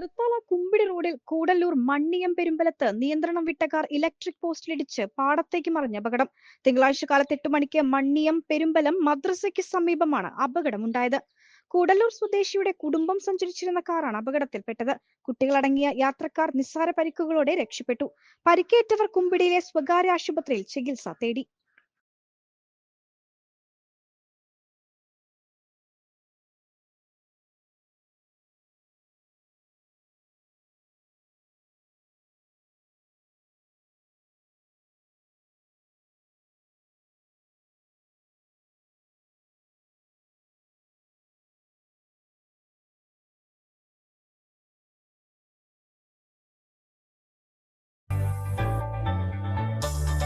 തൃത്താല കുമ്പിടി റോഡിൽ കൂടല്ലൂർ മണ്ണിയം പെരുമ്പലത്ത് നിയന്ത്രണം വിട്ട കാർ ഇലക്ട്രിക് പോസ്റ്റിലിടിച്ച് പാടത്തേക്ക് മറിഞ്ഞ അപകടം. തിങ്കളാഴ്ച കാലത്ത് എട്ട് മണിക്ക് മണ്ണിയം പെരുമ്പലം മദ്രസയ്ക്ക് സമീപമാണ് അപകടമുണ്ടായത്. കൂടല്ലൂർ സ്വദേശിയുടെ കുടുംബം സഞ്ചരിച്ചിരുന്ന കാറാണ് അപകടത്തിൽപ്പെട്ടത്. കുട്ടികളടങ്ങിയ യാത്രക്കാർ നിസ്സാര പരിക്കുകളോടെ രക്ഷപ്പെട്ടു. പരിക്കേറ്റവർ കുമ്പിടിയിലെ സ്വകാര്യ ആശുപത്രിയിൽ ചികിത്സ തേടി.